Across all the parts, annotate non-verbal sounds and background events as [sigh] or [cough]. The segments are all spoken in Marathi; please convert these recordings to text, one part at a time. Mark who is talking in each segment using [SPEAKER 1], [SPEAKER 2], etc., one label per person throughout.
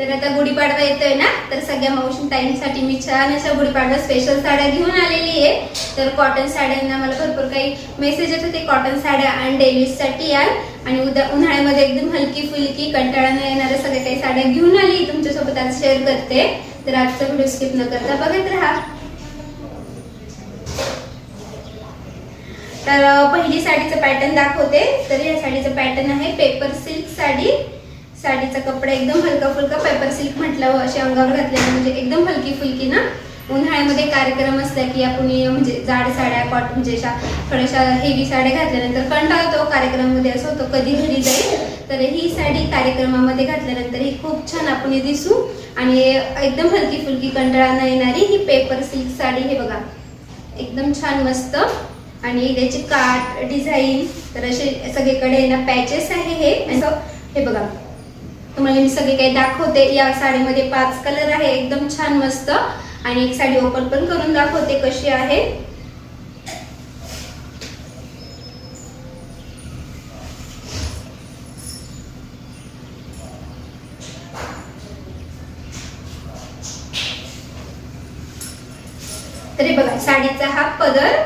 [SPEAKER 1] तर आता गुढीपाडवा येतोय ना? तर सगळ्या मावशी ताईंसाठी मी छान अशा गुढीपाडवा स्पेशल साड्या घेऊन आलेली आहे. तर कॉटन साड्यांना मला भरपूर काही मेसेज येत होते. कॉटन साड्या आणि डेलीजसाठी याल आणि उद्या उन्हाळ्यामध्ये एकदम हलकी फुलकी कंटाळा न येणाऱ्या सगळ्या काही साड्या घेऊन आली. तुमच्यासोबत आज शेअर करते. तर आजचा व्हिडिओ स्किप न करता बघत राहा. तर पहिली साडीचं पॅटर्न दाखवते. तर या साडीचं पॅटर्न आहे पेपर सिल्क साडी. साडीचा कपडा एकदम हलका फुलका पेपर सिल्क म्हटलं अशी अंगावर घातलेलं म्हणजे एकदम हलकी फुलकी ना? उन्हाळ्यामध्ये कार्यक्रम असला की आपण म्हणजे जाड साड्या कॉटन म्हणजे अशा थोड्याशा हेवी साड्या घातल्यानंतर कंटाळतो. कार्यक्रमामध्ये असं होतं कधी घरी जाईल तर ही साडी कार्यक्रमामध्ये घातल्यानंतर ही खूप छान आपण दिसू. आणि एकदम हलकी फुलकी कंटाळा न येणारी ही पेपर सिल्क साडी हे बघा. एकदम छान मस्त. आणि त्याची काट डिझाईन तर असे सगळीकडे ना पॅचेस आहे हे. असं हे बघा. तुम्हाला मी सगळे काही दाखवते. या साडीमध्ये पाच कलर आहे. एकदम छान मस्त. आणि एक साडी ओपन पण करून दाखवते कशी आहे. तरी बघा साडीचा हा पदर.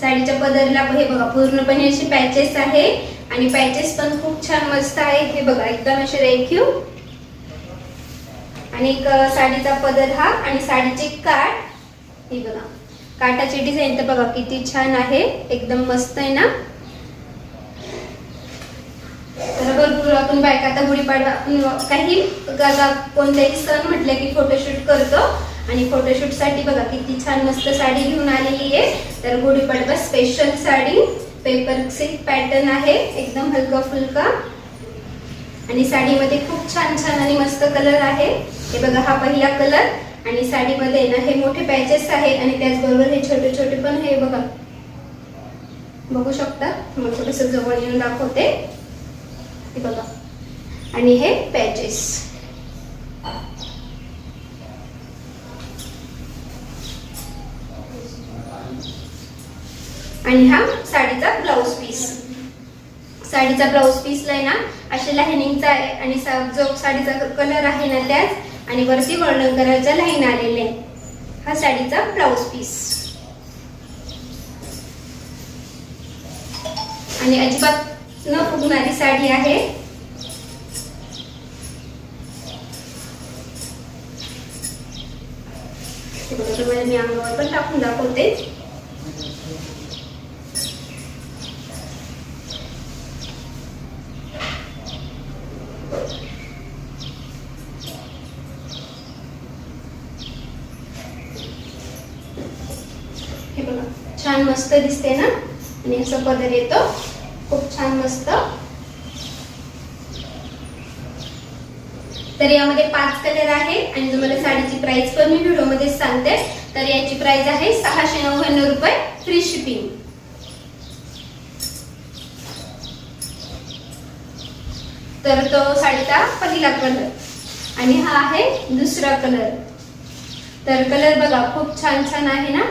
[SPEAKER 1] साडीच्या पदरला हे बघा पूर्णपणे अशी पॅचेस आहे. आणि पॅचेस पण खूप छान मस्त आहे हे बघा एकदम असे रेखीव आणि एक साडीचा पदर हा आणि साडीचे काठ. हे बघा काटाची डिझाईन तर बघा किती छान आहे. एकदम मस्त आहे ना? तर भरपूर आपण बायका आता गुढीपाडवा काही कोणत्याही सण म्हटलं की फोटोशूट करतो. आणि फोटोशूटसाठी बघा किती छान मस्त साडी घेऊन आलेली आहे. तर Gudhi Padwa special sari. Paper silk pattern आहे एकदम हलका फुलका. आणि साडीमध्ये खूप छान छान आणि मस्त कलर आहे. हे बघा हा पहिला कलर आणि साडीमध्ये ना हे मोठे पॅचेस आहेत आणि त्याचबरोबर हे छोटे छोटे पण हे बघा. बघू शकता? मग थोडस जवळ येऊन दाखवते. हे बघा. आणि हे पॅचेस आणि हा साडीचा ब्लाऊज पीस साडीचा ब्लाऊज पीसला आहे ना असे लाईनिंगचा आहे आणि जो साडीचा कलर आहे ना त्याच आणि वरती वर्णन कलरचा लाईन आलेले आहे. हा साडीचा ब्लाऊज पीस आणि अजिबात न फुगणारी साडी आहे. मी अंगावर पण टाकून दाखवते हे बघा छान मस्त दिसते ना? आणि असं पदर येतो. खूप छान मस्त. तर यामध्ये पाच कलर आहे आणि तुम्हाला साडीची प्राइस पण मी व्हिडिओमध्ये सांगते. तर याची प्राइस आहे सहाशे नव्याण्णव रुपये फ्री शिपिंग तर तो साडीचा पहिला कलर आणि हा आहे दुसरा कलर तर कलर बघा खूप छान छान आहे ना?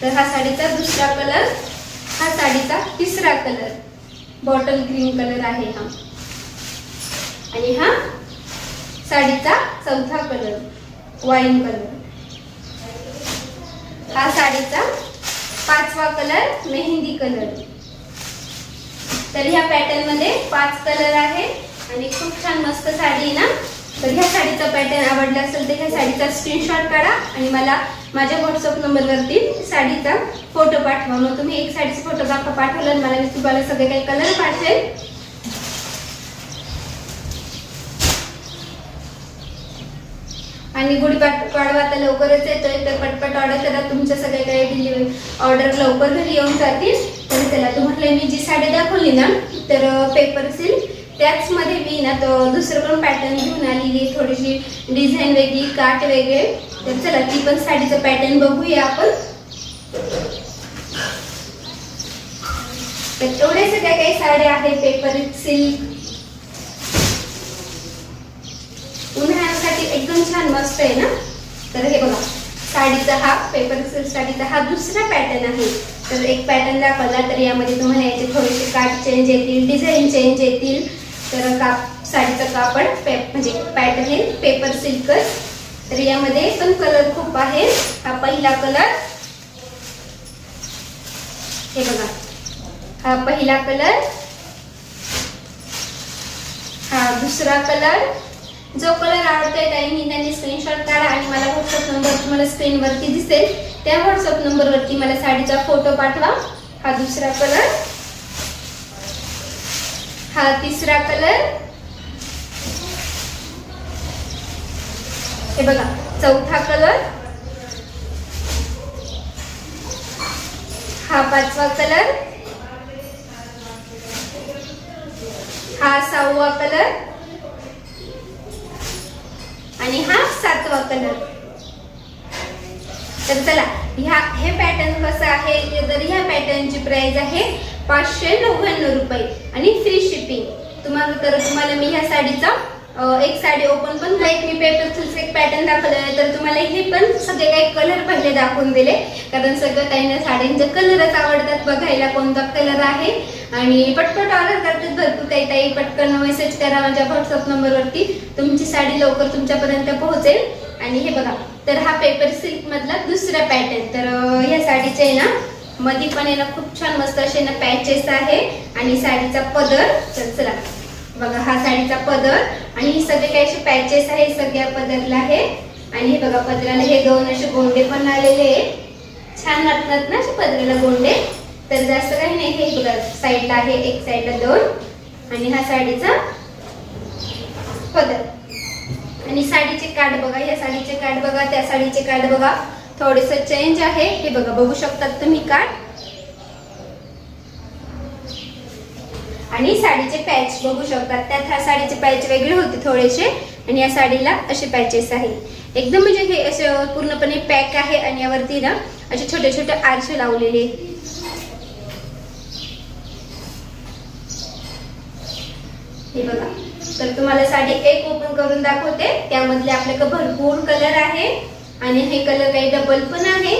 [SPEAKER 1] तर हा साडीचा दुसरा कलर हा साडीचा तिसरा कलर. बॉटल ग्रीन कलर आहे हा. आणि हा साडीचा चौथा कलर वाईन कलर हा साडीचा पाचवा कलर मेहंदी कलर. तर ह्या पॅटर्नमध्ये पाच कलर आहे आणि खूप छान मस्त साडी ना? तर ह्या साडीचा पॅटर्न आवडला असेल तर ह्या साडीचा स्क्रीनशॉट काढा आणि मला माझ्या व्हॉट्सअप नंबरवरती साडीचा फोटो पाठवा. मग तुम्ही एक साडीचा फोटो दाखवा पाठवला आणि मला मी तुम्हाला सगळे काही कलर पाठवेल. आणि गुढीपाडवा आता लवकरच येतोय तर पटपट ऑर्डर करा. तुमच्या सगळ्या काही डिलिव्हरी ऑर्डर लवकर घरी येऊन जातील. तर त्याला तुम्हाला मी जी साडी दाखवली ना तर पेपर सिल्क त्याचमध्ये मी ना तो दुसरं पण पॅटर्न घेऊन आलेली थोडीशी डिझाईन वेगळी काट वेगळे. तर चला ती पण साडीचं पॅटर्न बघूया आपण. तर एवढे सगळ्या काही साड्या आहेत पेपर सिल्क उन्हाळ्यासाठी एकदम छान मस्त आहे ना? तर हे बघा साडीचा हा पेपर सिल्क साडीचा हा दुसरा पॅटर्न आहे. तर एक पॅटर्न दाखवला तर यामध्ये तुम्हाला याचे थोडेसे काट चेंज येतील डिझाईन चेंज येतील. तर काप साडीचं कापड पे म्हणजे पॅटर्न पेपर सिल्कच तर यामध्ये पण कलर खूप आहे. हा पहिला कलर हे बघा. हा पहिला कलर हा दुसरा कलर जो कलर आवडतोय त्यांनी त्यांनी स्क्रीनशॉट काढा आणि मला व्हॉट्सअप नंबर तुम्हाला स्क्रीनवरती दिसेल. त्या व्हॉट्सअप नंबरवरती मला साडीचा फोटो पाठवा. हा दुसरा कलर हा तिसरा कलर हे बघा चौथा कलर हा पाचवा कलर हा सहावा कलर आणि हा सातवा कलर तर चला ह्या हे पॅटर्न कसं आहे? तर ह्या पॅटर्नची प्राइस आहे पाचशे नव्याण्णव रुपये. आणि फ्री शिपिंग तुम्हाला तर तुम्हाला मी ह्या साडीचा एक साडी ओपन पण एक मी पेपर एक पॅटर्न दाखवलं आहे तर तुम्हाला हे पण सगळे काही कलर पहिले दाखवून दिले. कारण सगळं काही ना साड्यांचे कलरच आवडतात बघायला कोणता कलर आहे. आणि पटपट ऑर्डर करतात भरपूर काही ताई पटकन मेसेज करा माझ्या व्हॉट्सअप नंबरवरती तुमची साडी लवकर तुमच्यापर्यंत पोहोचेल. आणि हे बघा तर हा पेपर सिल्क मधला दुसरा पॅटर्न तर ह्या साडीचे आहे ना मध्ये पण आहे ना खूप छान मस्त असे ना पॅचेस आहे. आणि साडीचा पदर तर चला बघा हा साडीचा पदर. आणि हे सगळे काही असे पॅचेस आहे सगळ्या पदरला आहे आणि हे बघा पदराला हे दोन असे गोंडे पण आलेले छान वाटतात ना असे पदराला गोंडे. तर जास्त काही नाही हे बघा साईडला आहे एक साईडला दोन. आणि हा साडीचा पदर. आणि साडीचे कार्ड बघा या साडीचे कार्ड बघा त्या साडीचे कार्ड बघा. थोडस चेंज आहे. हे बघा बघू शकतात तुम्ही कार्ड आणि साडीचे पॅच बघू शकतात. त्यात ह्या साडीचे पॅच वेगळे होते थोडेसे आणि या साडीला असे पॅचेस आहे एकदम म्हणजे हे असे पूर्णपणे पॅक आहे आणि यावरती ना असे छोटे छोटे आरसे लावलेले हे बघा. तर तुम्हाला साडी एक ओपन करून दाखवते. त्यामधले आपल्याकडे भरपूर कलर आहे. आणि हे कलर काही डबल पण आहे.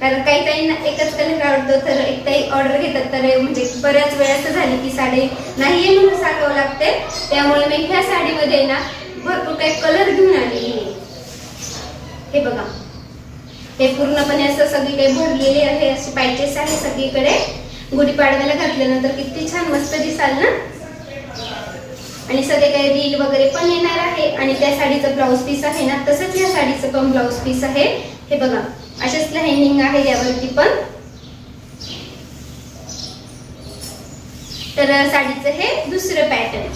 [SPEAKER 1] कारण काही ताईंना एकच कलर आवडतो तर एक ताई ऑर्डर घेतात. तर म्हणजे बऱ्याच वेळा असं झाली की साडी नाहीये म्हणून सांगावं लागते. त्यामुळे मी ह्या साडीमध्ये ना भरपूर काही कलर घेऊन आलेली आहे. हे बघा. हे पूर्णपणे असं सगळी काही भरलेले आहे. असे पॅचेस आहे सगळीकडे. गुढीपाडव्याला घातल्यानंतर किती छान मस्त दिसाल ना? आणि सगळे काही रील वगैरे पण येणार आहे. आणि त्या साडीचं ब्लाऊज पीस आहे ना तसंच या साडीचं पण ब्लाऊज पीस आहे. हे बघा असेच लाइनिंग आहे यावरती पण. तर साडीचं हे दुसरं पॅटर्न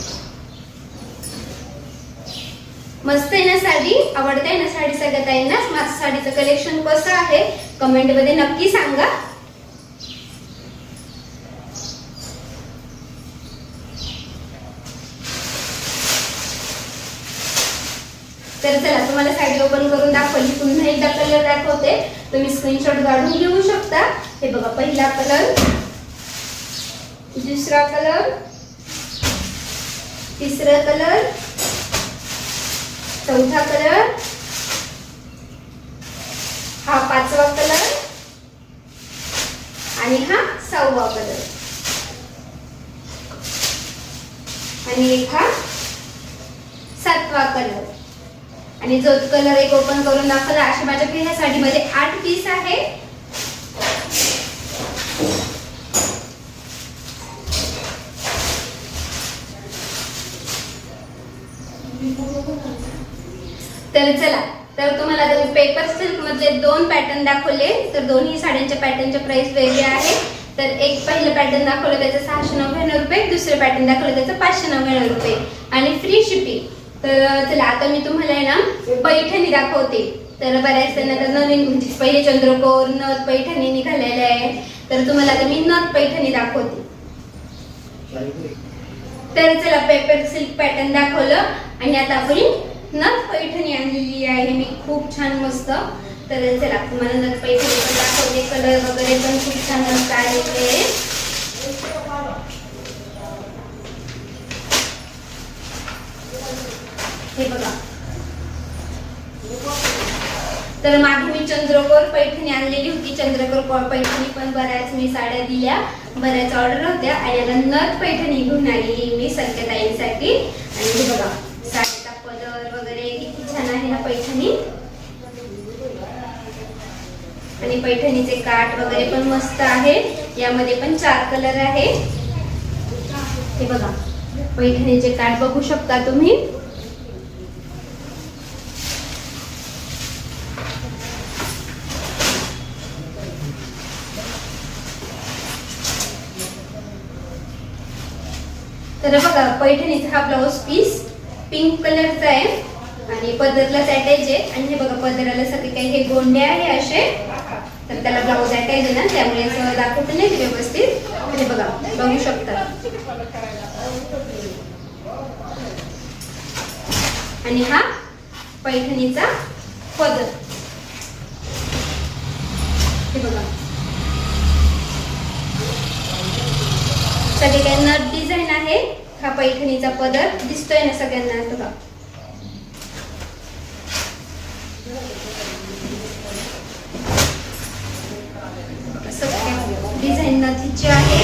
[SPEAKER 1] मस्त आहे ना साडी? आवडते ना साडी सगळ्यात आहे ना माझं साडीचं कलेक्शन कसं आहे? कमेंटमध्ये नक्की सांगा तर चला तुम्हाला ओपन करून दाखवली. पुन्हा एकदा कलर दाखवते. तुम्ही स्क्रीनशॉट काढून घेऊ शकता. हे बघा पहिला कलर दुसरा कलर तिसरा कलर चौथा कलर हा पाचवा कलर आणि हा सहावा कलर आणि एक हा सातवा कलर आणि जो कलर एक ओपन करून दाखवला अशा माझ्याकडे ह्या साडीमध्ये आठ पीस आहे. तर चला तर तुम्हाला जर पेपर सिल्क मधले दोन पॅटर्न दाखवले तर दोन्ही साड्यांच्या पॅटर्नचे प्राइस वेगळे आहे. तर एक पहिलं पॅटर्न दाखवलं त्याचं सहाशे नव्याण्णव रुपये दुसरं पॅटर्न दाखवलं त्याचं पाचशे नव्याण्णव रुपये. आणि फ्री शिपिंग तर चला आता मी तुम्हाला आहे ना पैठणी दाखवते. तर बऱ्याच जण आता नवीन म्हणजे पहिले चंद्रकोर नथ पैठणी निघालेले आहे. तर तुम्हाला आता मी नथ पैठणी दाखवते. तर चला पेपर सिल्क पॅटर्न दाखवलं. आणि आता आपण नथ पैठणी आणलेली आहे. मी खूप छान मस्त. तर चला तुम्हाला नथ पैठणी पण दाखवते. कलर वगैरे पण खूप छान मस्त आलेले आहे हे बघा. तर मागे मी चंद्रकोर पैठणी आणलेली होती. चंद्रकोर पैठणी पण बऱ्याच मी साड्या दिल्या. बऱ्याच ऑर्डर होत्या. आणि याला नथ पैठणी घेऊन आलेली मी सगळ्या आणि हे बघा साड्याचा पदर वगैरे किती छान आहे ना पैठणी. आणि पैठणीचे काठ वगैरे पण मस्त आहे. यामध्ये पण चार कलर आहे. हे बघा पैठणीचे काठ बघू शकता तुम्ही. तर बघा पैठणीचा हा ब्लाऊज पीस पिंक कलरचा आहे आणि पदरलाच अटॅच आहे. आणि हे बघा पदराला सगळे काही हे गोंडे आहे असे. तर त्याला ब्लाऊज अटॅच आहे ना त्यामुळे असं दाखवत नाही ते व्यवस्थित. हे बघा बघू शकता. आणि हा पैठणीचा पदर. हे बघा. सगळे काही नट डिझाईन आहे हा पैठणीचा पदर दिसतोय ना सगळ्यांना बघा. डिझाईन नथीची आहे.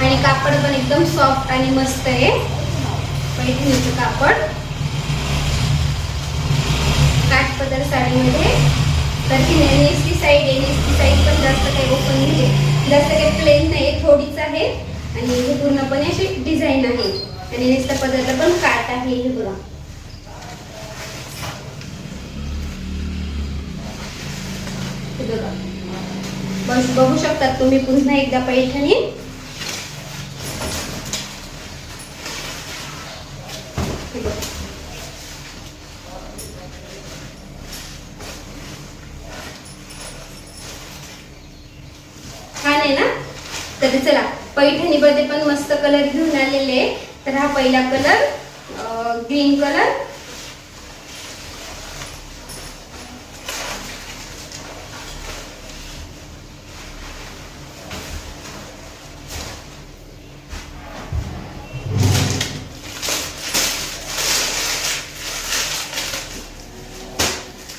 [SPEAKER 1] आणि कापड पण एकदम सॉफ्ट आणि मस्त आहे. पैठणीचं कापड. काठपदर साडीमध्ये. तर ती नेसची साईड आहे नेसची साईड पण जास्त काही ओपन नाही आहे जास्त काही प्लेन नाही थोडीच आहे. आणि हे पूर्णपणे अशी डिझाईन आहे. आणि नेसचा पदार्थ पण काट आहे हे बघा. हे बघा. बस बघू शकतात तुम्ही पुन्हा एकदा पैठणी हे बघा छान आहे ना तर चला पैठणीमध्ये पण मस्त कलर घेऊन आलेले तर हा पहिला कलर ग्रीन कलर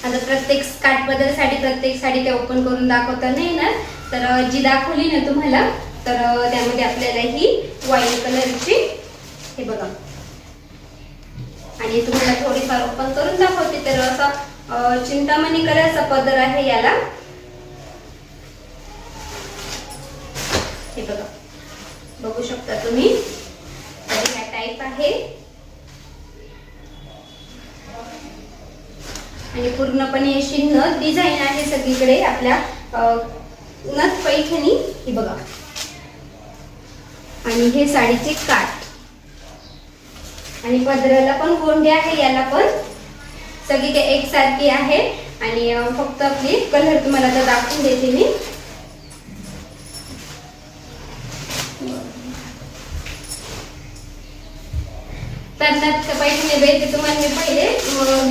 [SPEAKER 1] आता प्रत्येक काठपदर बदलसाठी प्रत्येक साडी ते ओपन करून दाखवता नाही ना तर जी दाखवली ना तुम्हाला तर त्यामध्ये आपल्याला ही व्हाईट कलरची हे बघा. आणि तुम्हाला थोडीफार ओपन करून दाखवते तर असा चिंतामणी कलरचा पदर आहे याला. हे बघा. बघू शकता तुम्ही. आणि टाईप आहे. आणि पूर्णपणे अशी नथ डिझाईन आहे सगळीकडे आपल्या अं, नथ पैठणी. ही बघा. आणि हे साडीचे काठ. आणि पदराला पण गोंडे आहे याला पण सगळी काही एकसारखी आहे. आणि फक्त आपली कलर तुम्हाला आता दाखवून देते मी. तर पैठणी बेते तुम्हाला मी पहिले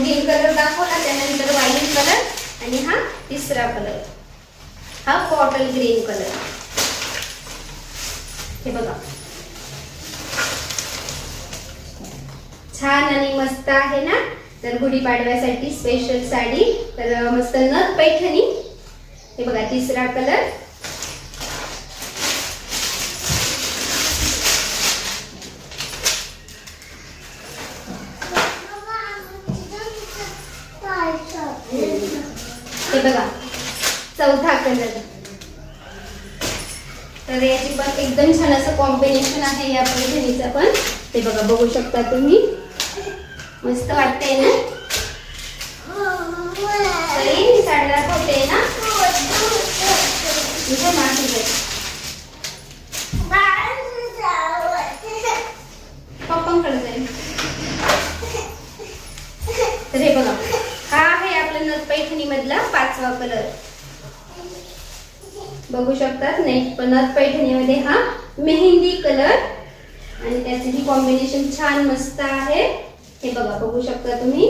[SPEAKER 1] ग्रीन कलर दाखवला त्यानंतर वाईन कलर आणि हा तिसरा कलर हा बॉटल ग्रीन कलर हे बघा. छान आणि मस्त आहे ना? तर गुढीपाडव्यासाठी स्पेशल साडी. तर मस्त नथ पैठणी. हे बघा तिसरा कलर हे बघा चौथा कलर तर याची पण एकदम छान असं कॉम्बिनेशन आहे या पैठणीचं पण. ते बघा बघू शकता तुम्ही. मस्त वाटतंय ना? साडी दाखवते ना? इथे मागे पप्पांकडे जाईल. तर हे बघा हा आहे आपल्या नथ पैठणी मधला पाचवा कलर बघू शकतात. नेक्स्ट पण नथ पैठणीमध्ये हा मेहंदी कलर आणि त्याचे ही कॉम्बिनेशन छान मस्त आहे. हे बघा बघू शकता तुम्ही.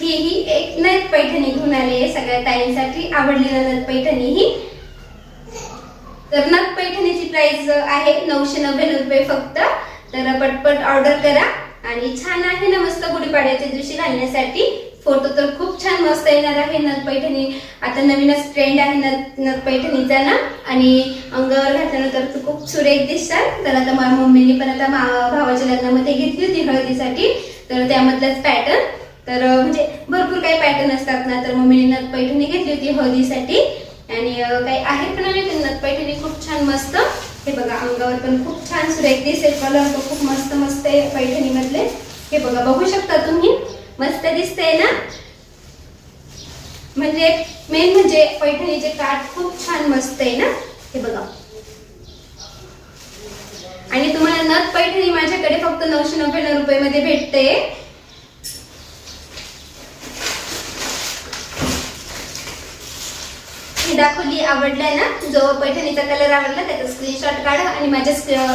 [SPEAKER 1] ही ही एक नथ पैठणी घेऊन आली आहे. सगळ्या ताईंसाठी आवडली नथ पैठणी ही तर नथ पैठणीची प्राइस आहे नऊशे नव्याण्णव रुपये फक्त. तर पटपट ऑर्डर करा. आणि छान आहे ना मस्त दिवशी घालण्यासाठी. फोटो तर खूप छान मस्त येणार आहे नथ पैठणी आता नवीनच ट्रेंड आहे नथ नथ पैठणीचा ना? आणि अंगावर घातल्यानंतर तू खूप सुरेख दिसतात. तर आता माझ्या मम्मीने पण आता मा- भावाच्या लग्नामध्ये घेतली होती हळदीसाठी. तर त्यामधलाच पॅटर्न तर म्हणजे भरपूर काही पॅटर्न असतात ना? तर मम्मीने नथ पैठणी घेतली होती हळदीसाठी. आणि काही आहेत पण आम्ही नथ पैठणी खूप छान मस्त. हे बघा अंगावर पण खूप छान सुरेख दिसेल. कलर तो खूप मस्त मस्त आहे पैठणीमधले. हे बघा बघू शकता तुम्ही? मस्त दिसतंय ना? म्हणजे मेन म्हणजे पैठणीचे काठ खूप छान मस्त आहे ना? हे बघा. आणि तुम्हाला नथ पैठणी माझ्याकडे फक्त नऊशे नव्याण्णव रुपये मध्ये भेटते. ही दाखवली आवडलाय ना? जो पैठणीचा कलर आवडला त्याचा स्क्रीनशॉट काढा आणि माझ्या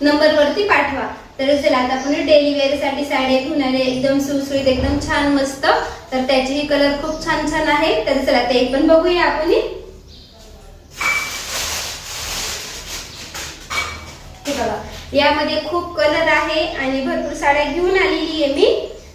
[SPEAKER 1] नंबर वरती पाठवा. तर चला आता आपण डेली वेअरसाठी साडी आहे एकदम सुळसुळीत एकदम छान मस्त. तर त्याचेही कलर खूप छान छान आहे. तर चला ते पण बघूया आपण हे. यामध्ये खूप कलर आहे आणि भरपूर साड्या घेऊन आलेली आहे मी.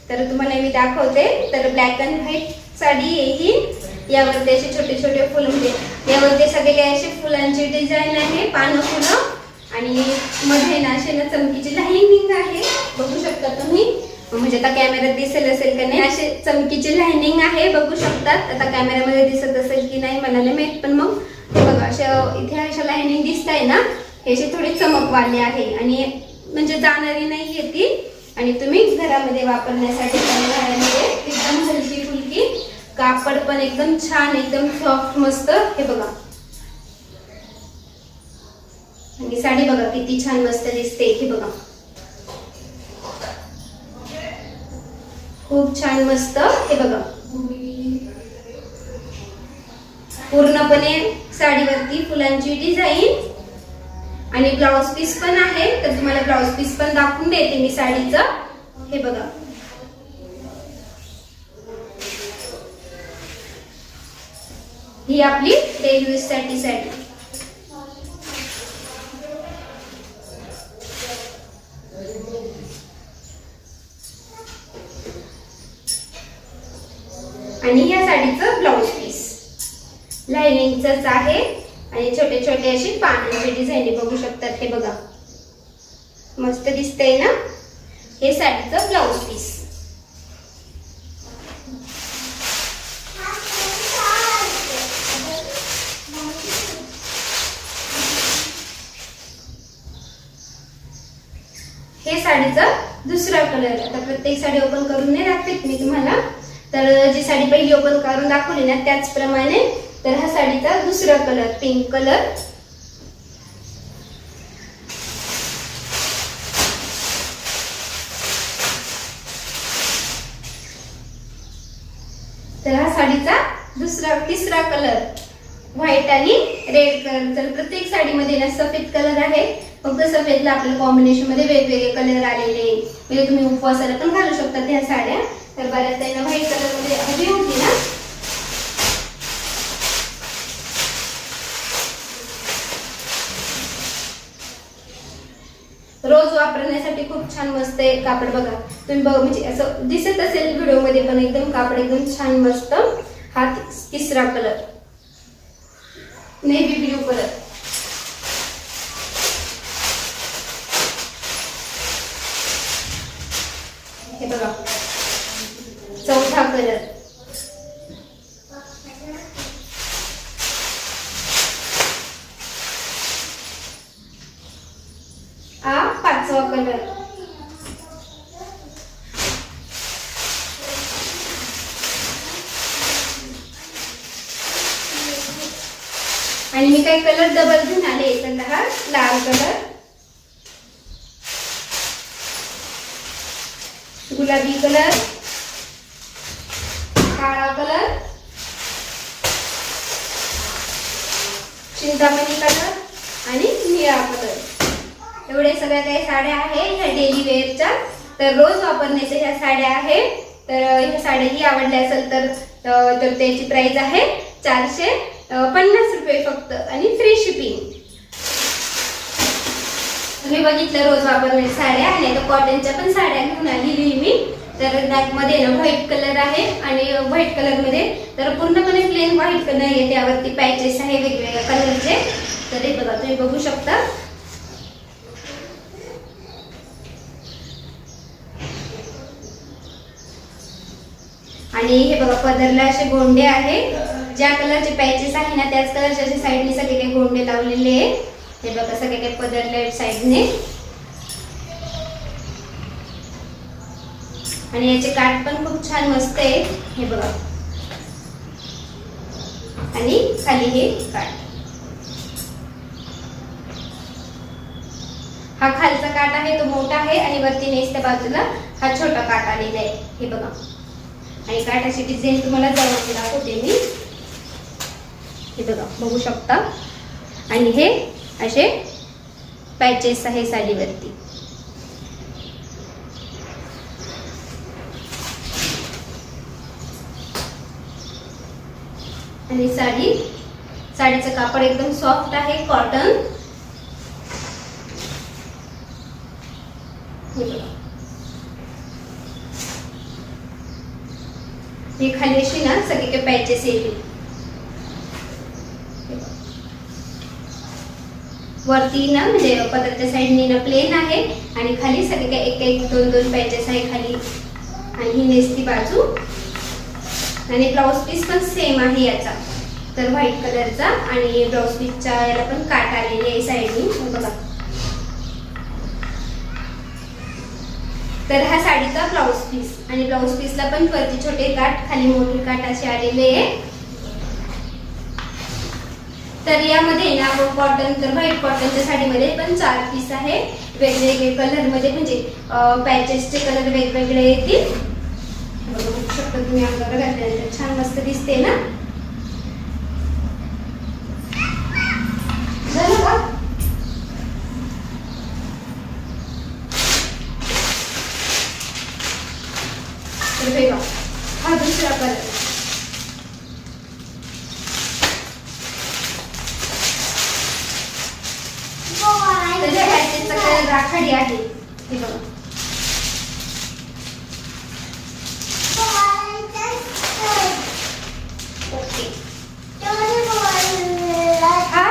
[SPEAKER 1] तर तुम्हाला मी दाखवते. तर ब्लॅक अँड व्हाईट साडी येईल यावरती असे छोटे छोटे फुल म्हणजे यावरती सगळे असे फुलांची डिझाईन आहे. पानं फुलं आणि मध्ये ना असे ना चमकीची लाईनिंग आहे. बघू शकता तुम्ही. म्हणजे आता कॅमेऱ्यात दिसेल असेल का नाही? असे चमकीची लाईनिंग आहे बघू शकतात. आता कॅमेऱ्यामध्ये दिसत असेल की नाही मला नाही माहीत पण मग. बघा अशा इथे अशा लाईनिंग दिसत आहे ना हे अशी थोडी चमकवाले आहे. आणि म्हणजे जाणारी नाही येते आणि तुम्ही घरामध्ये वापरण्यासाठी घरामध्ये एकदम हलकी फुलकी कापड पण एकदम छान एकदम सॉफ्ट मस्त. हे बघा. आणि साडी बघा किती छान मस्त दिसते. हे बघा. खूप छान मस्त. हे बघा. पूर्णपणे साडीवरती फुलांची डिझाईन आणि ब्लाउज पीस पण आहे. तर तुम्हाला ब्लाउज पीस पण दाखवून देते मी साडीचं. हे बघा. ही आपली डेली साठी साडी. आणि या साडीचं ब्लाऊज पीस. लायनिंगच आहे आणि छोटे छोटे असे पानांचे डिझाईन बघू शकतात हे बघा. मस्त दिसतंय ना? हे साडीचं ब्लाऊज पीस. हे साडीचा दुसरा कलर आता प्रत्येक साडी ओपन करून नाही दाखवत मी तुम्हाला. तर जी साडी पहिली ओपन करून दाखवली ना त्याचप्रमाणे तर हा साडीचा दुसरा कलर पिंक कलर तर हा साडीचा दुसरा तिसरा कलर व्हाईट आणि रेड कलर तर प्रत्येक साडीमध्ये ना सफेद कलर आहे. फक्त सफेदला आपल्या कॉम्बिनेशनमध्ये वेगवेगळे कलर आलेले. म्हणजे तुम्ही उपवासाला पण घालू शकता ह्या साड्या. तर बऱ्याच त्यांना व्हाईट कलरमध्ये हवी होती ना? रोज वापरण्यासाठी खूप छान मस्त आहे कापड बघा. तुम्ही बघ म्हणजे असं दिसत असेल व्हिडिओमध्ये पण एकदम कापड एकदम छान मस्त. हा तिसरा कलर नेव्ही ब्ल्यू कलर हे बघा चौथा कलर हा पाचवा कलर आणि मी काही कलर डबल घेऊन आले तर हा लाल कलर गुलाबी कलर काळा कलर चिंतामणी कलर आणि निळा कलर. एवढे सगळ्या काही साड्या आहे ह्या डेली वेअरच्या तर रोज वापरण्याच्या ह्या साड्या आहेत. तर ह्या साड्याही आवडल्या असेल तर तर त्याची प्राईज आहे चारशे पन्नास रुपये फक्त आणि फ्री शिपिंग तुम्ही बघितलं रोज वापरलेल्या साड्या आणि आता कॉटनच्या पण साड्या घेऊन आलेली मी. तर मध्ये ना व्हाईट कलर आहे आणि व्हाईट कलरमध्ये तर पूर्णपणे प्लेन व्हाईट कलर आहे. त्यावरती पॅचेस आहे वेगवेगळ्या कलरचे तर हे बघा तुम्ही बघू शकता. आणि हे बघा पदरला असे गोंडे आहे. ज्या कलरचे पॅचेस आहे ना त्याच कलरच्या साईडने सगळे काही गोंडे लावलेले आहे हे बघा सगळे काही पदरले साईडने आणि याचे काठ पण खूप छान मस्त आहे हे बघा. आणि खाली हे काठ. हा खालचा काठ आहे तो मोठा आहे आणि वरती नेसत्या बाजूला हा छोटा काठ आलेला आहे. हे बघा. आणि काठाची डिझाईन तुम्हाला जवळ दाखवते मी. हे बघा बघू शकता. आणि हे असे पॅचेस आहे साडीवरती. आणि साडी साडीचं कापड एकदम सॉफ्ट आहे कॉटन हे खाली अशी ना सगळीकडे पॅचेस येतील हे बघा. वरती ना म्हणजे पदरच्या साईडनी ना प्लेन आहे आणि खाली सगळे काय एक एक दोन दोन पॅचेस आहे खाली आणि ही नेसती बाजू. आणि ब्लाऊज पीस पण सेम आहे याचा. तर व्हाईट कलरचा आणि ब्लाऊज पीसच्या याला पण काट आलेली आहे साईडनी. बघा. तर हा साडीचा ब्लाऊज पीस आणि ब्लाऊज पीसला पण वरती छोटे काठ खाली मोठे काठ असे आलेले आहे. तर यामध्ये ना कॉटन तर व्हाईट कॉटनच्या साडीमध्ये पण चार पीस आहे. वेगवेगळे कलरमध्ये म्हणजे पॅचेसचे कलर वेगवेगळे येतील. बघू शकता तुम्ही अंगावर घातल्यानंतर छान मस्त दिसते ना? झालं का? तर बघा हा दुसरा कलर त्याच्या पॅचेसचा कलर राखाडी आहे हे बघा ओके हा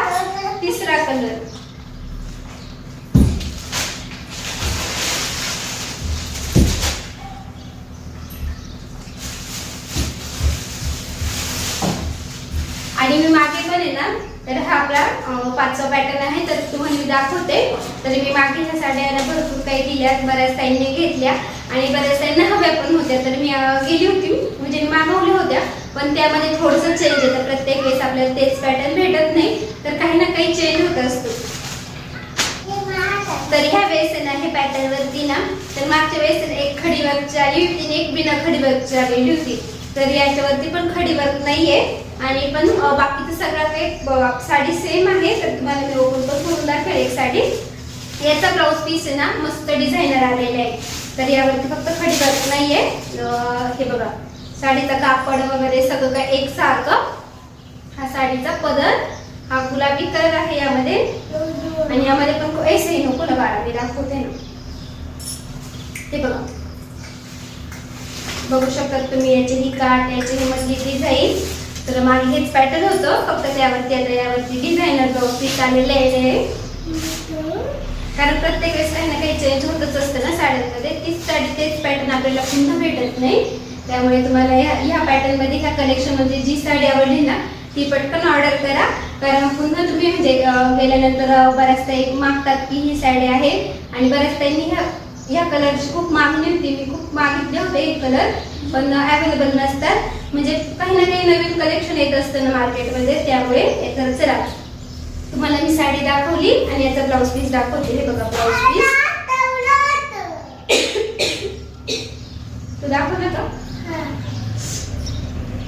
[SPEAKER 1] तिसरा कलर आणि मी मागे पण आहे ना तर हा आपला अं, पाचवा पॅटर्न आहे तर तुम्हाला मी दाखवते तर मी मागे ह्या साड्या ना भरपूर काही दिल्यात बऱ्याच ताईंनी घेतल्या आणि बऱ्याच ताईंना हव्या पण होत्या तर मी अं, गेली होती म्हणजे मी मागवल्या होत्या पण त्यामध्ये थोडंसं चेंज येतं प्रत्येक वेळेस आपल्याला तेच पॅटर्न भेटत नाही तर काही ना काही चेंज होत असतो तर ह्या वेळेस आहे ना हे पॅटर्न वरती ना तर मागच्या वेळेस एक खडी वर्कची आली होती आणि एक बिना खडी वर्कची आलेली होती. तर याच्यावरती पण खडी वर्क नाहीये आणि पण बाकीचं सगळं काही साडी सेम आहे. तर तुम्हाला मी ओपन पण करून दाखवेल एक साडी. याचा ब्लाऊज पीस आहे ना मस्त डिझायनर आलेला आहे. तर यावरती फक्त खडी वर्क नाहीये. हे बघा साडीचा कापड वगैरे सगळं काय एक सारखं हा साडीचा पदर हा गुलाबी कलर आहे यामध्ये. आणि यामध्ये पण ऐसे नको ना बाळा मी दाखवते ना. ते बघा. बघू शकतात तुम्ही याची ही काट याची ही मधली डिझाईन तर मागे हेच पॅटर्न होतं फक्त त्यावरती आता यावरती डिझायनर ब्लाऊज आलेलं आहे कारण प्रत्येक वेळेस काही ना काही चेंज होतच असतं ना साड्यांमध्ये. तीच साडी तेच पॅटर्न आपल्याला पुन्हा भेटत नाही. त्यामुळे तुम्हाला ह्या ह्या पॅटर्नमध्ये ह्या कलेक्शनमध्ये जी साडी आवडली ना ती पटकन ऑर्डर करा. कारण पुन्हा तुम्ही म्हणजे गेल्यानंतर अं, बऱ्याचदा एक मागतात की ही साडी आहे. आणि बऱ्याच त्यांनी ह्या ह्या कलरची खूप मागणी होती. मी खूप मागितले होते एक कलर पण अवेलेबल नसतात. म्हणजे काही ना काही नवीन कलेक्शन येत असतं ना मार्केटमध्ये त्यामुळे तर चला. तुम्हाला मी साडी दाखवली आणि याचा ब्लाऊज पीस दाखवते. हे बघा ब्लाऊज पीस [coughs] तू दाखवलं का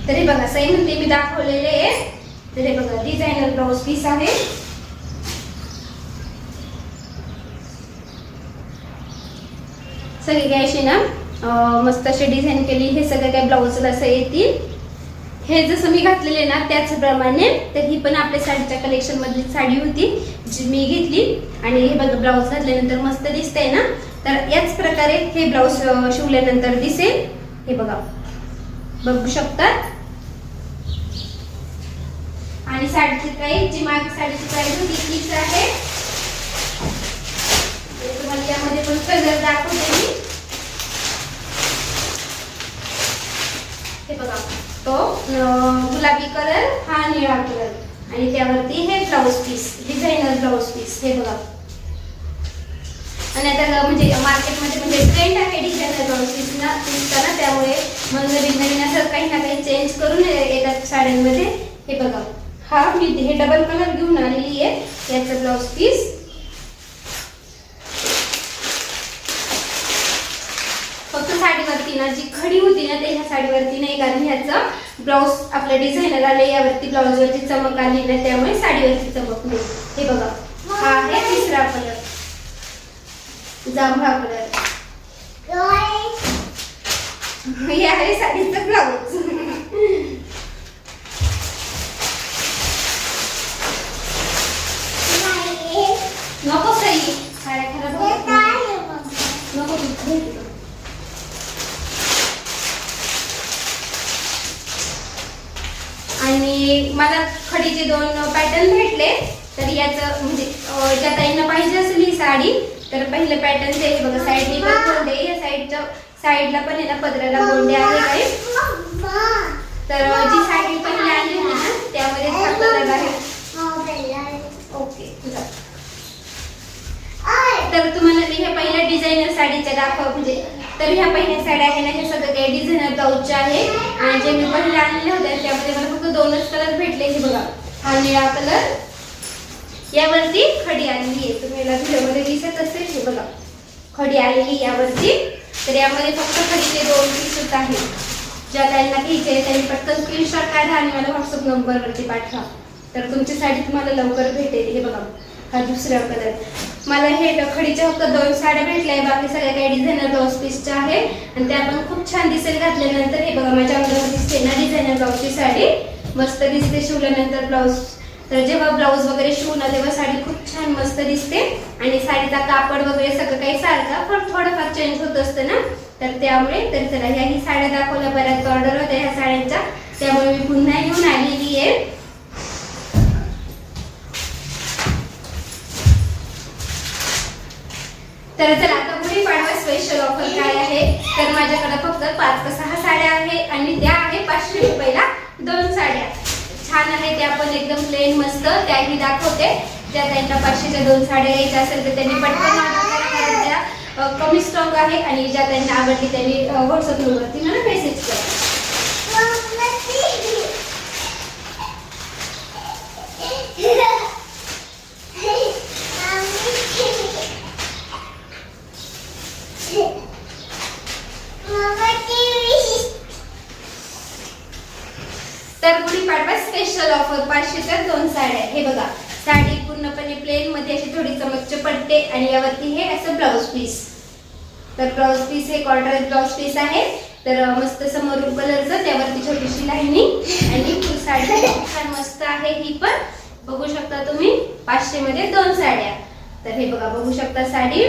[SPEAKER 1] तरी बघा सही म्हणते मी दाखवलेले आहे. तर हे बघा डिझायनर ब्लाऊज पीस आहे. सगळे काय अशी ना मस्त अशी डिझाईन केली. हे सगळं काय ब्लाऊजला असं येतील. हे जसं मी घातलेले ना त्याचप्रमाणे तर ही पण आपल्या साडीच्या कलेक्शन मधली साडी होती जी मी घेतली. आणि हे बघा ब्लाऊज घातल्यानंतर मस्त दिसतंय ना. तर याच प्रकारे हे ब्लाऊज शिवल्यानंतर दिसेल. हे बघा. बघू शकतात आणि साडीची प्राईस जी मागे साडीची प्राईस होती तीच आहे. तुम्हाला यामध्ये पण कलर दाखवते मी. हे बघा तो गुलाबी कलर हा निळा कलर आणि त्यावरती हे blouse piece designer blouse piece हे बघा. आणि आता म्हणजे मार्केटमध्ये म्हणजे ट्रेंड आहे डिझायनर ब्लाऊज पीस ना पीसचा ना त्यामुळे मग नवीन नवीन असं काही ना काही चेंज करून येतात साड्यांमध्ये. हे बघा. हा मी हे डबल कलर घेऊन आलेली आहे. याचं ब्लाऊज पीस फक्त साडीवरती ना जी खडी होती ना ते ह्या साडीवरती नाही कारण ह्याचं ब्लाऊज आपलं डिझायनर आले यावरती ब्लाऊज वरती चमक आली ना त्यामुळे साडीवरती चमक नाही. हे बघा हा आहे तिसरा कलर जांभळा कलर हे आहे साडीचं ब्लाऊज नको सई साड्या खराब होतात. नको तू घे तिथं. आणि मला खडीचे दोन पॅटर्न भेटले. तर याचं म्हणजे ज्या ताईंना पाहिजे असेल ही साडी तर पहिले पॅटर्न ते बघा साईडने पण गोंडे या साईडच्या साईडला पण ना पदराला गोंडे आहे काही तर जी साडी पहिली आली होती ना त्यामध्ये हा ओके. तर तुम्हाला मी ह्या पहिल्या डिझायनर साडीच्या दाखव म्हणजे तर ह्या पहिल्या साड्या आहे ना हे सगळं काही डिझायनर ब्लाऊजच्या आहे. आणि जे मी पहिल्या आणलेल्या होत्या त्यामध्ये मला फक्त दोनच कलर भेटले हे बघा. हा निळा कलर यावरती खडी आलेली आहे. तुम्ही याला व्हिडिओमध्ये दिसत असेल हे बघा. खडी आलेली यावरती. तर यामध्ये फक्त खडीचे दोन पीसच आहेत. ज्या त्यांना घ्यायचे आहे त्यांनी पटकन स्क्रीनशॉट काढा आणि मला व्हॉट्सअप नंबरवरती पाठवा. तर तुमची साडी तुम्हाला लवकर भेटेल. हे बघा. हा दुसरा कलर मला हे खडीच्या फक्त दोन साड्या भेटल्या आहे बाकी सगळ्या काही डिझायनर ब्लाऊज पीसच्या आहे आणि त्या पण खूप छान दिसेल घातल्यानंतर. हे बघा माझ्या अंगावर दिसते ना डिझायनर ब्लाऊजची साडी. मस्त दिसते शिवल्यानंतर ब्लाऊज तर जेव्हा ब्लाऊज वगैरे शिवून तेव्हा साडी खूप छान मस्त दिसते. आणि साडीचा कापड वगैरे सगळं काही सारखं पण थोडंफार चेंज होत असतं ना. तर त्यामुळे तर चला ह्याही साड्या दाखवल्या. बऱ्याच ऑर्डर होत्या ह्या साड्यांच्या. त्यामुळे मी पुन्हा येऊन आलेली आहे. तर चला आता गुढीपाडवा स्पेशल ऑफर काय आहे? तर माझ्याकडे फक्त पाच ते सहा साड्या आहे आणि त्या आहे पाचशे रुपयाला दोन साड्या. छान आहे त्या पण एकदम प्लेन मस्त. त्याही दाखवते. ज्या त्यांना पाचशेच्या दोन साड्या यायच्या असेल तर त्यांनी पटकन order करा. कमी स्टॉक आहे आणि ज्या त्यांना आवडली त्यांनी व्हॉट्सअप नंबरवरती मला मेसेज करा तर गुढीपाडवा स्पेशल ऑफर पाचशेच्या दोन साड्या हे बघा साडी पूर्णपणे प्लेन मध्ये अशी थोडी चमकचे पट्टे आणि यावरती हे असं ब्लाऊज पीस तर ब्लाऊज पीस हे कॉर्डर पीस आहे. तर मस्त समोरून कलरचं त्यावरती छोटीशी लाईनिंग आणि फुल साडी खूप छान मस्त आहे ही पण. बघू शकता तुम्ही पाचशे मध्ये दोन साड्या. तर हे बघा बघू शकता साडी.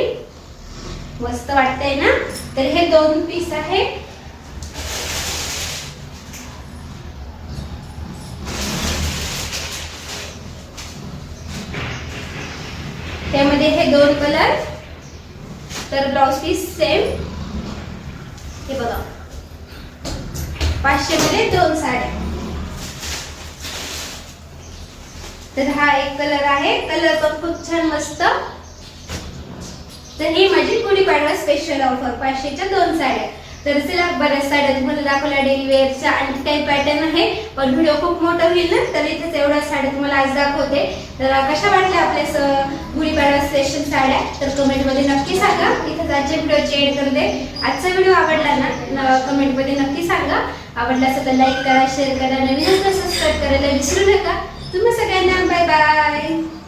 [SPEAKER 1] मस्त वाटतंय ना? तर हे दोन पीस आहे. त्यामध्ये हे दोन कलर तर ब्लाउज पीस सेम हे बघा. पाचशे मध्ये दोन साड्या. तर हा एक कलर आहे. कलर पण खूप छान मस्त. तर ही माझी गुढीपाडवा स्पेशल ऑफर पाचशेच्या दोन साड्या. तर चला बऱ्याच साड्या तुम्हाला दाखवल्या डेली वेअरच्या आणखी काही पॅटर्न आहे पण व्हिडिओ खूप मोठा होईल ना तर इथेच एवढ्या साड्या तुम्हाला आज दाखवते. तर कशा वाटल्या आपल्या स- गुढीपाडवा स्पेशल साड्या? तर कमेंटमध्ये नक्की सांगा. इथेच आजच्या व्हिडिओची एड करते. आजचा व्हिडिओ आवडला ना कमेंटमध्ये नक्की सांगा. आवडला असेल तर लाईक करा शेअर करा. नवीन सबस्क्राईब करायला विसरू नका. तुम्ही सगळ्यांना बाय बाय